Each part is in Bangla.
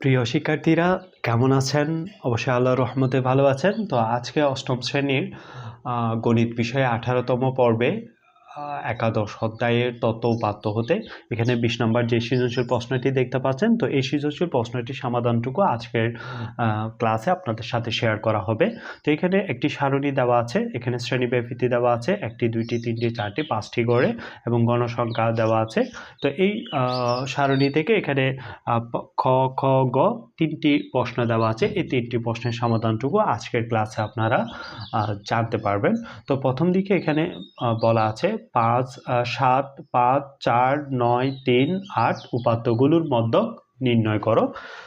প্রিয় শিক্ষার্থীরা, কেমন আছেন? অবশ্যই আল্লাহ রহমতে ভালো আছেন। তো আজকে অষ্টম শ্রেণির গণিত বিষয়ে আঠারোতম পর্বে একাদশ অধ্যায়ের তত্ত্ব উপাত্ত হতে এখানে বিশ নম্বর যে সৃজনশীল প্রশ্নটি দেখতে পাচ্ছেন, তো এই সৃজনশীল প্রশ্নটির সমাধানটুকু আজকের ক্লাসে আপনাদের সাথে শেয়ার করা হবে। তো এখানে একটি সারণী দেওয়া আছে, এখানে শ্রেণীব্যাপীতি দেওয়া আছে, একটি, দুইটি, তিনটি, চারটি, পাঁচটি গড়ে এবং গণসংখ্যা দেওয়া আছে। তো এই সারণী থেকে এখানে খ খ, গ তিনটি প্রশ্ন দেওয়া আছে। এই তিনটি প্রশ্নের সমাধানটুকু আজকের ক্লাসে আপনারা জানতে পারবেন। তো প্রথম দিকে এখানে বলা আছে পাঁচ সাত, পাঁচ, চার, নয়, তিন, আট উপাত্তগুলোর মধ্যক নির্ণয় করো।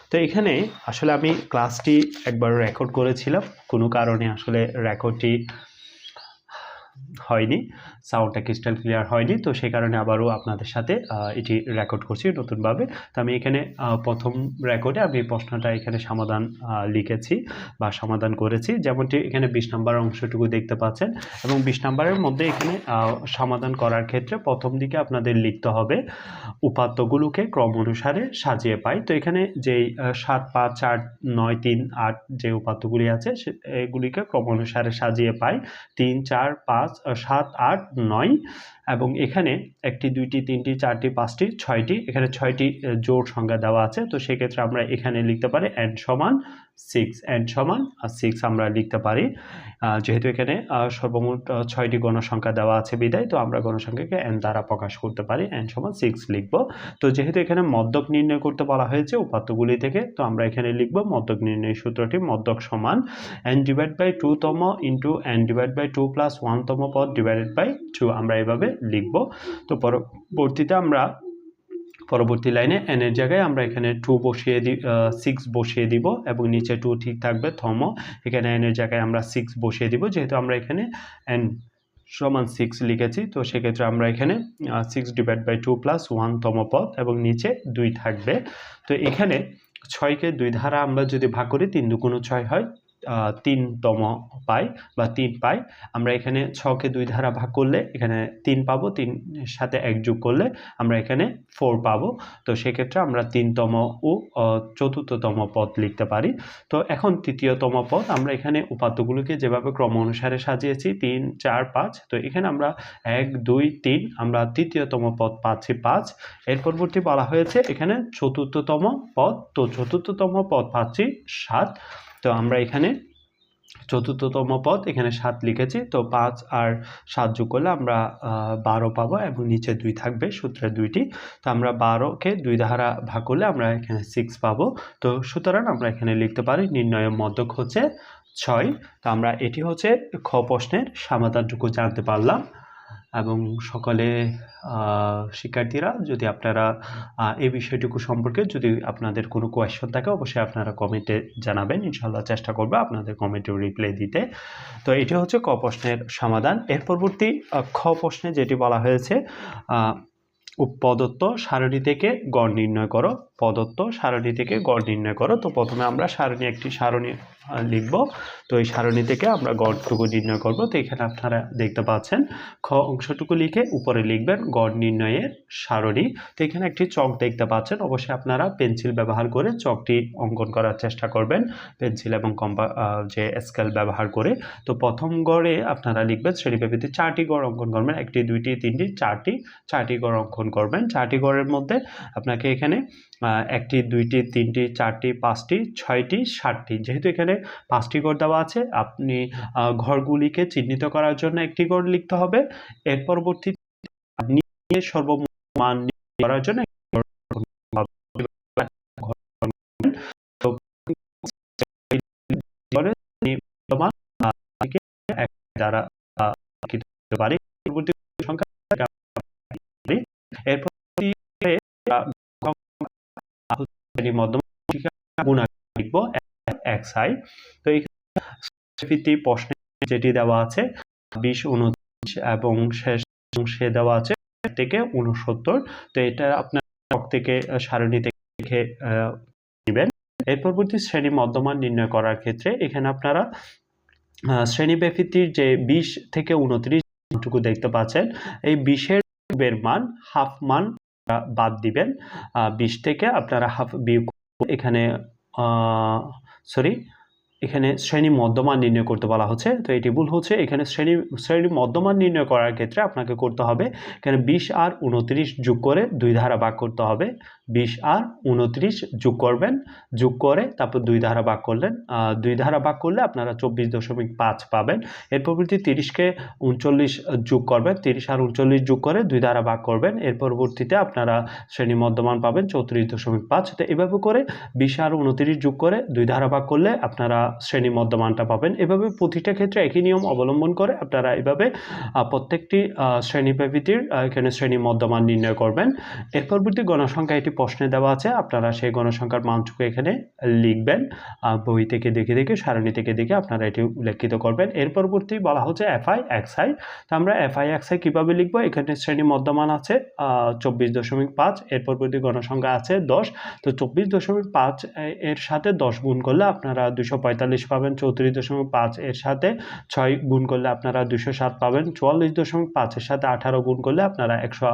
তো এখানে আসলে আমি ক্লাসটি একবার রেকর্ড করেছিলাম। কোনো কারণে আসলে রেকর্ডটি হয়নি। সাউন্ডটা ক্রিস্টাল ক্লিয়ার হয়নি, তো সেই কারণে আবারও আপনাদের সাথে এটি রেকর্ড করছি নতুনভাবে। তো আমি এখানে প্রথম রেকর্ডে আমি প্রশ্নটা এখানে সমাধান লিখেছি বা সমাধান করেছি। যেমনটি এখানে বিশ নম্বর অংশটুকু দেখতে পাচ্ছেন এবং বিশ নম্বরের মধ্যে এখানে সমাধান করার ক্ষেত্রে প্রথম দিকে আপনাদের লিখতে হবে, উপাত্তগুলোকে ক্রম অনুসারে সাজিয়ে পাই। তো এখানে যেই সাত, পাঁচ চার নয়, তিন, আট যে উপাত্তগুলি আছে এগুলিকে ক্রম অনুসারে সাজিয়ে পাই। তিন, চার, পাঁচ সাত, আট নয় এবং এখানে একটি, দুইটি, তিনটি, চারটি, পাঁচটি, ছয়টি, এখানে ছয়টি জোড় সংখ্যা দেওয়া আছে। তো সেক্ষেত্রে আমরা এখানে লিখতে পারি অ্যান্ড সমান সিক্স এন সমান সিক্স আমরা লিখতে পারি। যেহেতু এখানে সর্বমোট ছয়টি গণসংখ্যা দেওয়া আছে বিদায়, তো আমরা গণসংখ্যাকে এন দ্বারা প্রকাশ করতে পারি। এন সমান সিক্স লিখব। তো যেহেতু এখানে মদ্যক নির্ণয় করতে বলা হয়েছে উপাত্তগুলি থেকে, তো আমরা এখানে লিখব মদ্যক নির্ণয় সূত্রটি মদ্যক সমান এন ডিভাইড বাই টু তম into N divide by two plus one তম পদ ডিভাইডেড বাই টু আমরা এভাবে লিখব। তো পরবর্তীতে আমরা পরবর্তী লাইনে এন এর জায়গায় আমরা এখানে টু বসিয়ে দি সিক্স বসিয়ে দিব এবং নিচে টু ঠিক থাকবে থম এখানে এন এর জায়গায় আমরা সিক্স বসিয়ে দিব, যেহেতু আমরা এখানে এন সমান সিক্স লিখেছি, তো সেক্ষেত্রে আমরা এখানে six divide by two plus one তম পদ এবং নিচে দুই থাকবে। তো এখানে ছয়কে দুই ধারা আমরা যদি ভাগ করি, তিন দুগুণ ছয় হয় তিনতম পাই বা তিন পাই। আমরা এখানে ছকে দুই ধারা ভাগ করলে এখানে তিন পাবো, তিন সাথে এক যোগ করলে আমরা এখানে ফোর পাবো। তো সেক্ষেত্রে আমরা তিনতম ও চতুর্থতম পদ লিখতে পারি। তো এখন তৃতীয়তম পদ, আমরা এখানে উপাত্তগুলোকে যেভাবে ক্রম অনুসারে সাজিয়েছি, তিন, চার, পাঁচ, তো এখানে আমরা এক, দুই, তিন, আমরা তৃতীয়তম পদ পাচ্ছি পাঁচ। এর পরবর্তী বলা হয়েছে এখানে চতুর্থতম পদ, তো চতুর্থতম পদ পাচ্ছি সাত। তো আমরা এখানে চতুর্থতম পদ, এখানে সাত লিখেছি। তো পাঁচ আর সাত যোগ করলে আমরা বারো পাবো এবং নিচে দুই থাকবে সূত্রে দুইটি। তো আমরা বারোকে দুই ধারা ভাগ করলে আমরা এখানে সিক্স পাবো। তো সুতরাং আমরা এখানে লিখতে পারি নির্ণয়ের মধ্যক হচ্ছে ছয়। তো আমরা এটি হচ্ছে খ প্রশ্নের সমাধানটুকু জানতে পারলাম। এবং সকলে শিক্ষার্থীরা যদি আপনারা এই বিষয়টুকু সম্পর্কে যদি আপনাদের কোনো কোয়েশ্চন থাকে, অবশ্যই আপনারা কমেন্টে জানাবেন। ইনশাল্লাহ চেষ্টা করব আপনাদের কমেন্টে রিপ্লাই দিতে। তো এটি হচ্ছে ক প্রশ্নের সমাধান। এর পরবর্তী খ প্রশ্নে যেটি বলা হয়েছে প্রদত্ত সারণী থেকে গড় নির্ণয় করো। প্রদত্ত সারণী থেকে গড় নির্ণয় করো। তো প্রথমে আমরা সারণী, একটি সারণী লিখব। তো এই সারণী থেকে আমরা গড়টুকু নির্ণয় করব। তো এখানে আপনারা দেখতে পাচ্ছেন, খ অংশটুকু লিখে উপরে লিখবেন গড় নির্ণয়ের সারণী। তো এখানে একটি চক দেখতে পাচ্ছেন। অবশ্যই আপনারা পেন্সিল ব্যবহার করে চকটি অঙ্কন করার চেষ্টা করবেন, পেন্সিল এবং কম্পা যে স্কেল ব্যবহার করে। তো প্রথম গড়ে আপনারা লিখবেন শ্রেণীব্যাপীতে চারটি গড় অঙ্কন করবেন। একটি, দুইটি, তিনটি, চারটি চারটি গড় অঙ্কন করবেন। চারটি গড়ের মধ্যে আপনাকে এখানে একটি, দুইটি, তিনটি, চারটি, পাঁচটি, ছয়টি, সাতটি, যেহেতু এখানে পাঁচটি গড় দেওয়া আছে। আপনি ঘরগুলিকে চিহ্নিত করার জন্য একটি গড় লিখতে হবে। এর পরবর্তী নিয়ে সর্বমান করার জন্য দ্বারা পরবর্তী এরপর এক সাই তো এই প্রশ্নে যেটি দেওয়া আছে, বিশ, উনত্রিশ এবং শেষ অংশে দেওয়া আছে থেকে উনসত্তর তো এটা আপনার থেকে সারণী থেকে নেবেন। এর পরবর্তী শ্রেণি মধ্যমান নির্ণয় করার ক্ষেত্রে এখানে আপনারা শ্রেণি ব্যাপ্তির যে বিশ থেকে উনত্রিশ টুকু দেখতে পাচ্ছেন, এই বিশের এর মান হাফ মান বাদ দিবেন। বিশ থেকে আপনারা হাফ বিয়োগ এখানে sorry? এখানে শ্রেণি মধ্যমান নির্ণয় করতে বলা হচ্ছে। তো এটি ভুল হচ্ছে। এখানে শ্রেণি শ্রেণি মধ্যমান নির্ণয় করার ক্ষেত্রে আপনাকে করতে হবে এখানে বিশ আর উনত্রিশ যোগ করে দুই ধারা ভাগ করতে হবে। বিশ আর উনত্রিশ যোগ করবেন, যোগ করে তারপর দুই ধারা ভাগ করলেন। দুই ধারা ভাগ করলে আপনারা চব্বিশ দশমিক পাঁচ পাবেন। এর পরবর্তী তিরিশকে উনচল্লিশ যোগ করবেন। তিরিশ আর উনচল্লিশ যোগ করে দুই ধারা ভাগ করবেন। এর পরবর্তীতে আপনারা শ্রেণি মধ্যমান পাবেন চৌত্রিশ দশমিক পাঁচ। তো এভাবে করে বিশ আর উনত্রিশ যোগ করে দুই ধারা ভাগ করলে আপনারা শ্রেণি মধ্যমানটা পাবেন। এভাবে প্রতিটা ক্ষেত্রে একই নিয়ম অবলম্বন করে আপনারা এভাবে প্রত্যেকটি আহ, শ্রেণি ব্যবৃতির এখানে শ্রেণি মধ্যমান নির্ণয় করবেন। এর পরবর্তী গণসংখ্যা এটি প্রশ্নে দেওয়া আছে। আপনারা সেই গণসংখ্যার মানটুকু এখানে লিখবেন। বই থেকে দেখে দেখে সারণী থেকে দেখে আপনারা এটি উল্লেখিত করবেন। এর পরবর্তী বলা হচ্ছে এফআই এক্সআই। তো আমরা এফআই এক্সআই কীভাবে লিখব? এখানে শ্রেণি মধ্যমান আছে চব্বিশ দশমিক পাঁচ। এর পরবর্তী গণসংখ্যা আছে দশ। তো চব্বিশ দশমিক পাঁচ এর সাথে দশ গুণ করলে আপনারা দুশো পঁয়তাল্লিশ পাবেন, চৌত্রিশ দশমিক পাঁচ এর সাথে ছয় গুণ করলে আপনারা দুশো সাত পাবেন, চুয়াল্লিশ দশমিক পাঁচের সাথে আঠারো গুণ করলে আপনারা একশো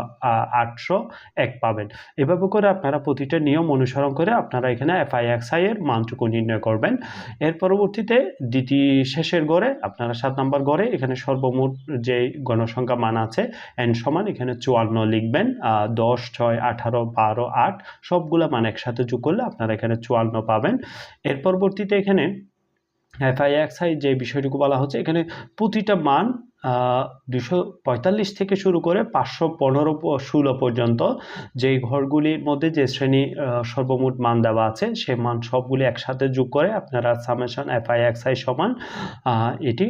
আটশো এক পাবেন। এভাবে করে আপনারা প্রতিটা নিয়ম অনুসরণ করে আপনারা এখানে এফআই এক্সআই এর মানটুকু নির্ণয় করবেন। এর পরবর্তীতে দ্বিতীয় শেষের গড়ে আপনারা সাত নম্বর গড়ে এখানে সর্বমোট যে গণসংখ্যা মান আছে এন সমান এখানে চুয়ান্ন লিখবেন দশ, ছয়, আঠারো, বারো, আট সবগুলা মান একসাথে যোগ করলে আপনারা এখানে চুয়ান্ন পাবেন। এর পরবর্তীতে এখানে এফআই এক্সআই যে বিষয়টুকু বলা হচ্ছে এখানে প্রতিটা মান দুশো পঁয়তাল্লিশ থেকে শুরু করে পাঁচশো পনেরো ষোলো পর্যন্ত যেই ঘরগুলির মধ্যে যে শ্রেণি সর্বমোট মান দেওয়া আছে, সে মান সবগুলি একসাথে যোগ করে আপনারা সামেশন এফআই এক্সআই সমান এটি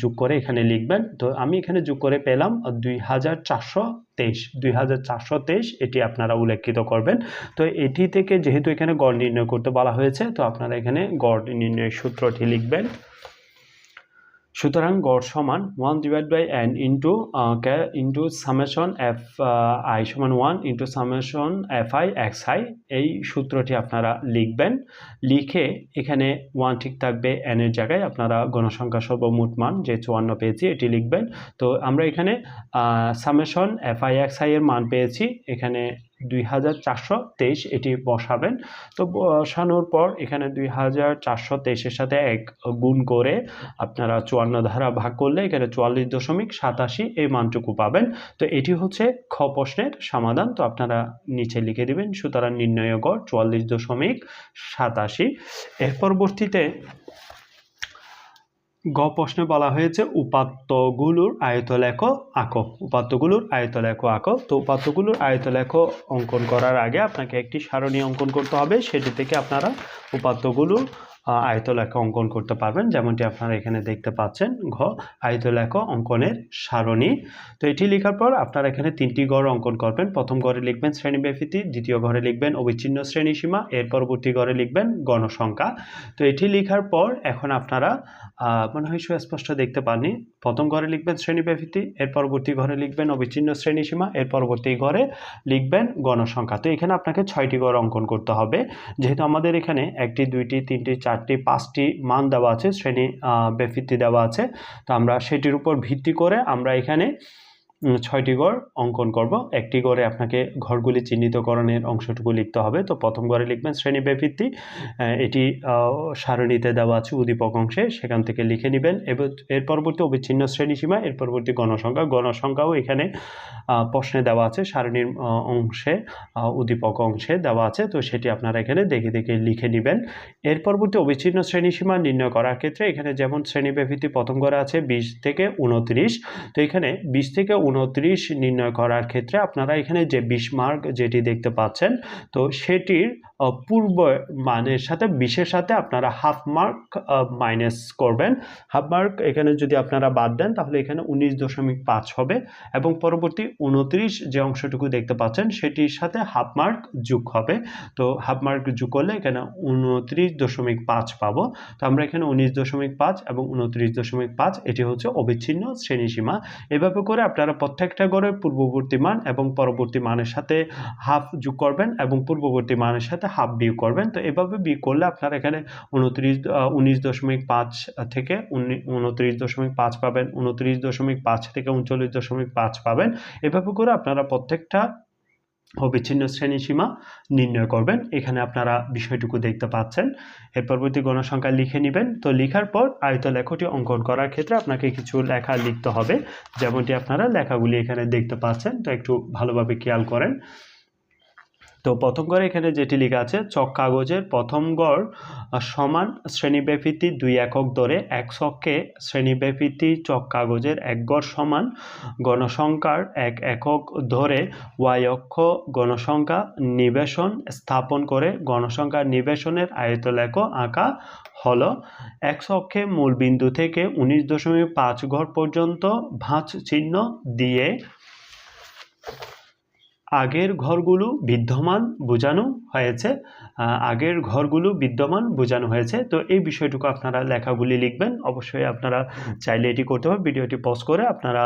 যোগ করে এখানে লিখবেন। তো আমি এখানে যোগ করে পেলাম দুই হাজার চারশো তেইশ। দুই হাজার চারশো তেইশ এটি আপনারা উল্লেখিত করবেন। তো এটি থেকে যেহেতু এখানে গড় নির্ণয় করতে বলা হয়েছে, তো আপনারা এখানে গড় নির্ণয়ের সূত্রটি লিখবেন। সুতরাং গড় সমান one divide by N into into summation F I সমান one into summation F I X I এই সূত্রটি আপনারা লিখবেন। লিখে এখানে ওয়ান ঠিক থাকবে এন এর জায়গায় আপনারা গণসংখ্যা সর্বমোট মান যে চুয়ান্ন পেয়েছি এটি লিখবেন। তো আমরা এখানে summation F I X I এর মান পেয়েছি। এখানে দুই হাজার চারশো তেইশ এটি বসাবেন। তো বসানোর পর এখানে দুই হাজার সাথে এক গুণ করে আপনারা চুয়ান্ন ধারা ভাগ করলে এখানে চুয়াল্লিশ দশমিক সাতাশি এই মানটুকু পাবেন। তো এটি হচ্ছে খ প্রশ্নের সমাধান। তো আপনারা নিচে লিখে দিবেন, সুতরাং নির্ণয় গড় চুয়াল্লিশ দশমিক সাতাশি। এর পরবর্তীতে গ প্রশ্নে বলা হয়েছে উপাত্তগুলোর আয়ত লেখ আঁকো উপাত্তগুলোর আয়ত লেখ আঁকো তো উপাত্তগুলোর আয়ত লেখ অঙ্কন করার আগে আপনাকে একটি সারণী অঙ্কন করতে হবে। সেটি থেকে আপনারা উপাত্তগুলোর আয়তলেখ অঙ্কন করতে পারবেন, যেমনটি আপনারা এখানে দেখতে পাচ্ছেন ঘ, আয়তলেখ অঙ্কনের সারণী। তো এটি লেখার পর আপনারা এখানে তিনটি গড় অঙ্কন করবেন। প্রথম ঘরে লিখবেন শ্রেণি ব্যাপৃতি দ্বিতীয় ঘরে লিখবেন অবিচ্ছিন্ন শ্রেণি সীমা, এর পরবর্তী ঘরে লিখবেন গণসংখ্যা। তো এটি লেখার পর এখন আপনারা মনে হয় সুস্পষ্ট দেখতে পাননি, প্রথম ঘরে লিখবেন শ্রেণি ব্যাপৃতি এর পরবর্তী ঘরে লিখবেন অবিচ্ছিন্ন শ্রেণি সীমা, এর পরবর্তী ঘরে লিখবেন গণসংখ্যা। তো এখানে আপনাকে ছয়টি ঘর অঙ্কন করতে হবে। যেহেতু আমাদের এখানে একটি, দুইটি, তিনটি চারটি পাঁচটি মান দেওয়া আছে শ্রেণি আহ, দেওয়া আছে। তো আমরা সেটির উপর ভিত্তি করে আমরা এখানে ছয়টি ঘর অঙ্কন করব। একটি ঘরে আপনাকে ঘরগুলি চিহ্নিতকরণের অংশটুকু লিখতে হবে। তো প্রথম ঘরে লিখবেন শ্রেণি ব্যাপৃতি এটি সারণীতে দেওয়া আছে উদ্দীপক অংশে, সেখান থেকে লিখে নেবেন। এর পরবর্তী অবিচ্ছিন্ন শ্রেণীসীমা, এর পরবর্তী গণসংখ্যা। গণসংখ্যাও এখানে প্রশ্নে দেওয়া আছে, সারণীর অংশে উদ্দীপক অংশে দেওয়া আছে। তো সেটি আপনারা এখানে দেখে দেখে লিখে নেবেন। এর পরবর্তী অবিচ্ছিন্ন শ্রেণীসীমা নির্ণয় করার ক্ষেত্রে এখানে যেমন শ্রেণি ব্যাপৃতি প্রথম ঘরে আছে বিশ থেকে উনত্রিশ তো এখানে বিশ থেকে উনত্রিশ নির্ণয় করার ক্ষেত্রে আপনারা এখানে যে বিশ মার্ক যেটি দেখতে পাচ্ছেন তো সেটির পূর্ব মানের সাথে, বিশের সাথে আপনারা হাফ মার্ক মাইনাস করবেন। হাফ মার্ক এখানে যদি আপনারা বাদ দেন, তাহলে এখানে উনিশ দশমিক পাঁচ হবে এবং পরবর্তী উনত্রিশ যে অংশটুকু দেখতে পাচ্ছেন, সেটির সাথে হাফ মার্ক যোগ হবে। তো হাফ মার্ক যোগ করলে এখানে উনত্রিশ দশমিক পাঁচ পাবো। তো আমরা এখানে উনিশ দশমিক পাঁচ এবং উনত্রিশ দশমিক পাঁচ, এটি হচ্ছে অবিচ্ছিন্ন শ্রেণীসীমা। এভাবে করে আপনারা প্রত্যেকটা গড়ের পূর্ববর্তী মান এবং পরবর্তী মানের সাথে হাফ যোগ করবেন এবং পূর্ববর্তী মানের সাথে হাফ বিয়োগ করবেন। তো এভাবে বিয়োগ করলে আপনার এখানে উনত্রিশ উনিশ দশমিক পাঁচ থেকে উনি- উনত্রিশ দশমিক পাঁচ পাবেন, উনত্রিশ দশমিক পাঁচ থেকে উনচল্লিশ দশমিক পাঁচ পাবেন। এভাবে করে আপনারা প্রত্যেকটা অবিচ্ছিন্ন শ্রেণীসীমা নির্ণয় করবেন। এখানে আপনারা বিষয়টুকু দেখতে পাচ্ছেন। এর পরবর্তী গণসংখ্যা লিখে নেবেন। তো লেখার পর আয়ত লেখটি অঙ্কন করার ক্ষেত্রে আপনাকে কিছু লেখা লিখতে হবে। যেমনটি আপনারা লেখাগুলি এখানে দেখতে পাচ্ছেন। তো একটু ভালোভাবে খেয়াল করেন। তো প্রথম গড়ে এখানে যেটি লেখা আছে চক কাগজের প্রথম গড় সমান শ্রেণীব্যাপীতি দুই একক ধরে এক ছককে শ্রেণীব্যাপীতি চক কাগজের এক গড় সমান গণসংখ্যার এক একক ধরে ওয়াই অক্ষ গণসংখ্যা নিবেশন স্থাপন করে গণসংখ্যার নিবেশনের আয়তলেখ আঁকা হল। এক অক্ষে মূল বিন্দু থেকে উনিশ দশমিক পাঁচ ঘর পর্যন্ত ভাঁজ চিহ্ন দিয়ে আগের ঘরগুলো বিদ্যমান, বোঝানো হয়েছে আগের ঘরগুলো বিদ্যমান, বোঝানো হয়েছে। তো এই বিষয়টুকু আপনারা লেখাগুলি লিখবেন। অবশ্যই আপনারা চাইলে এটি করতে হবে ভিডিওটি পজ করে আপনারা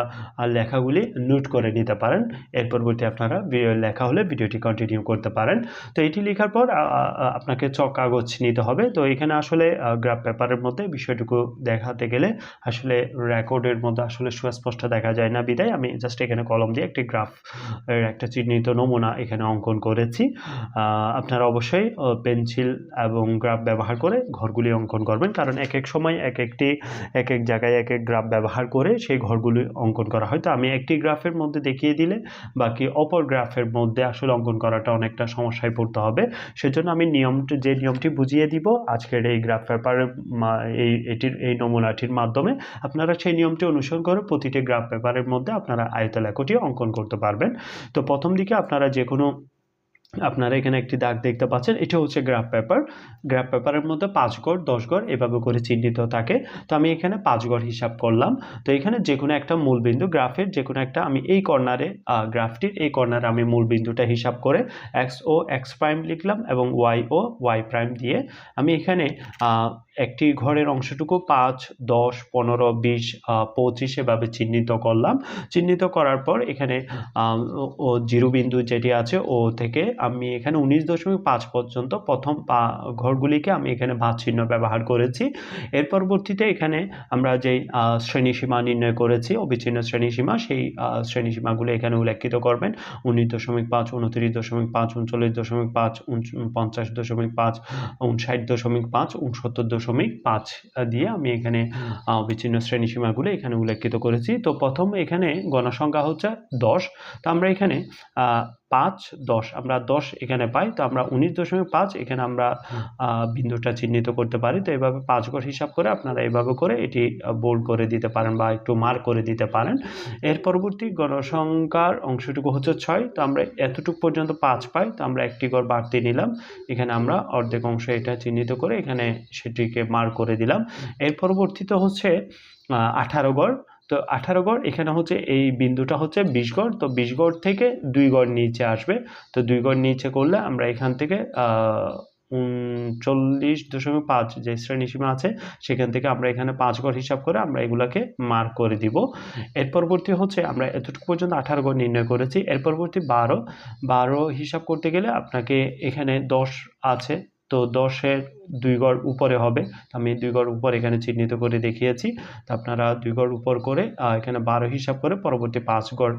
লেখাগুলি নোট করে নিতে পারেন। এর পরবর্তী আপনারা লেখা হলে ভিডিওটি কন্টিনিউ করতে পারেন। তো এটি লেখার পর আপনাকে চক কাগজ নিতে হবে। তো এখানে আসলে গ্রাফ পেপারের মধ্যে বিষয়টুকু দেখাতে গেলে আসলে রেকর্ডের মধ্যে আসলে সুস্পষ্ট দেখা যায় না বিদায়। আমি জাস্ট এখানে কলম দিয়ে একটি গ্রাফ একটা একটা চিহ্নিত নমুনা এখানে অঙ্কন করেছি। আপনারা অবশ্যই পেন্সিল এবং গ্রাফ ব্যবহার করে ঘরগুলি অঙ্কন করবেন। কারণ এক এক সময় এক একটি এক এক জায়গায় এক এক গ্রাফ ব্যবহার করে সেই ঘরগুলি অঙ্কন করা হয়। তো আমি একটি গ্রাফের মধ্যে দেখিয়ে দিলে বাকি অপর গ্রাফের মধ্যে আসলে অঙ্কন করাটা অনেকটা সমস্যায় পড়তে হবে। সেজন্য আমি নিয়মটি, যে নিয়মটি বুঝিয়ে দিব, আজকের এই গ্রাফ পেপারের এই, এটির, এই নমুনাটির মাধ্যমে আপনারা সেই নিয়মটি অনুসরণ করে প্রতিটি গ্রাফ পেপারের মধ্যে আপনারা আয়তলেখটি অঙ্কন করতে পারবেন। তো প্রথম দিকে আপনারা যে কোনো আপনারা এখানে একটি দাগ দেখতে পাচ্ছেন, এটা হচ্ছে গ্রাফ পেপার গ্রাফ পেপারের মধ্যে পাঁচ গড়, দশ গড় এভাবে করে চিহ্নিত থাকে। তো আমি এখানে পাঁচ গড় হিসাব করলাম। তো এখানে যে কোনো একটা মূল বিন্দু গ্রাফের যে কোনো একটা, আমি এই কর্নারে গ্রাফটির এই কর্নারে আমি মূল বিন্দুটা হিসাব করে এক্স ও এক্স প্রাইম লিখলাম এবং ওয়াই ও ওয়াই প্রাইম দিয়ে আমি এখানে একটি ঘরের অংশটুকু পাঁচ, দশ, পনেরো, বিশ পঁচিশ এভাবে চিহ্নিত করলাম। চিহ্নিত করার পর এখানে ও- জিরো বিন্দু যেটি আছে, ও থেকে আমি এখানে উনিশ দশমিক পাঁচ পর্যন্ত প্রথম ঘরগুলিকে আমি এখানে ভাত চিহ্ন ব্যবহার করেছি। এর পরবর্তীতে এখানে আমরা যেই শ্রেণীসীমা নির্ণয় করেছি, অবিচ্ছিন্ন শ্রেণীসীমা, সেই শ্রেণীসীমাগুলো এখানে উল্লেখিত করবেন। উনিশ দশমিক পাঁচ, উনত্রিশ দশমিক পাঁচ, উনচল্লিশ দশমিক পাঁচ পঞ্চাশ দশমিক পাঁচ, উনষাট দশমিক পাঁচ, উনসত্তর দশমিক পাঁচ দিয়ে আমি এখানে বিচ্ছিন্ন শ্রেণীসীমাগুলো এখানে উল্লেখিত করেছি। তো প্রথম এখানে গণসংখ্যা হচ্ছে দশ। তো আমরা এখানে পাঁচ দশ। আমরা দশ এখানে পাই তো আমরা উনিশ দশমিক পাঁচ এখানে আমরা বিন্দুটা চিহ্নিত করতে পারি। তো এভাবে পাঁচ গড় হিসাব করে আপনারা এভাবে করে এটি বোল্ড করে দিতে পারেন বা একটু মার্ক করে দিতে পারেন। এর পরবর্তী গণসংখ্যার অংশটুকু হচ্ছে ছয়। তো আমরা এতটুকু পর্যন্ত পাঁচ পাই তো আমরা একটি গড় বাড়তি নিলাম। এখানে আমরা অর্ধেক অংশ এটা চিহ্নিত করে এখানে সেটিকে মার্ক করে দিলাম। এর পরবর্তীতে হচ্ছে আঠারো গড়। তো আঠারো গড়, এখানে হচ্ছে এই বিন্দুটা হচ্ছে বিশ গড়, তো বিশ গড় থেকে দুই গড় নিচে আসবে। তো দুই গড় নিচে করলে আমরা এখান থেকে উনচল্লিশ দশমিক পাঁচ যে শ্রেণি সীমা আছে, সেখান থেকে আমরা এখানে পাঁচ গড় হিসাব করে আমরা এগুলাকে মার্ক করে দিব। এর পরবর্তী হচ্ছে আমরা এতটুকু পর্যন্ত আঠারো গড় নির্ণয় করেছি। এর পরবর্তী বারো বারো হিসাব করতে গেলে আপনাকে এখানে দশ আছে। তো দশের দুই গড় উপরে হবে। আমি দুই গড় উপর এখানে চিহ্নিত করে দেখিয়েছি। তো আপনারা দুই গড় উপর করে এখানে বারো হিসাব করে পরবর্তী পাঁচ গড়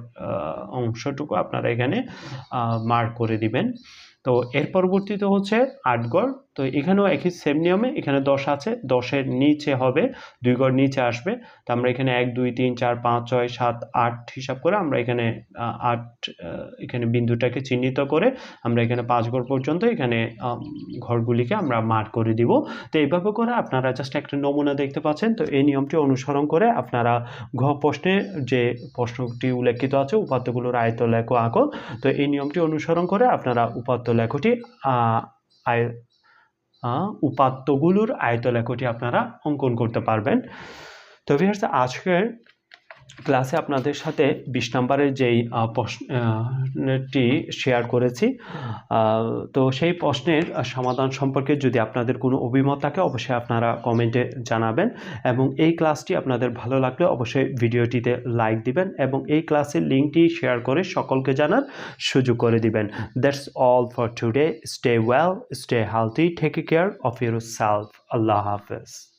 অংশটুকু আপনারা এখানে মার্ক করে দিবেন। তো এর পরবর্তীতে হচ্ছে আট গড়। তো এখানেও একই সেম নিয়মে, এখানে দশ আছে, দশের নিচে হবে, দুই গড় নিচে আসবে। তো আমরা এখানে এক, দুই, তিন, চার, পাঁচ, ছয়, সাত, আট হিসাব করে আমরা এখানে আট এখানে বিন্দুটাকে চিহ্নিত করে আমরা এখানে পাঁচ ঘর পর্যন্ত এখানে ঘরগুলিকে আমরা মার্ক করে দিব। তো এইভাবে করে আপনারা জাস্ট একটা নমুনা দেখতে পাচ্ছেন। তো এই নিয়মটি অনুসরণ করে আপনারা ঘ প্রশ্নে যে প্রশ্নটি উল্লেখিত আছে, উপাত্তগুলোর আয়ত লেখো আঁকো তো এই নিয়মটি অনুসরণ করে আপনারা উপাত্ত লেখটি আয় উপাত্তগুলোর আয়তলেখটি আপনারা অঙ্কন করতে পারবেন। তো ভিয়ার্স আজকের ক্লাসে আপনাদের সাথে বিশ নম্বরের যেই প্রশ্নটি শেয়ার করেছি। তো সেই প্রশ্নের সমাধান সম্পর্কে যদি আপনাদের কোনো অভিমত থাকে, অবশ্যই আপনারা কমেন্টে জানাবেন এবং এই ক্লাসটি আপনাদের ভালো লাগলে অবশ্যই ভিডিওটিতে লাইক দিবেন এবং এই ক্লাসের লিঙ্কটি শেয়ার করে সকলকে জানার সুযোগ করে দিবেন। That's all for today stay well stay healthy take care of your self আল্লাহ হাফেজ।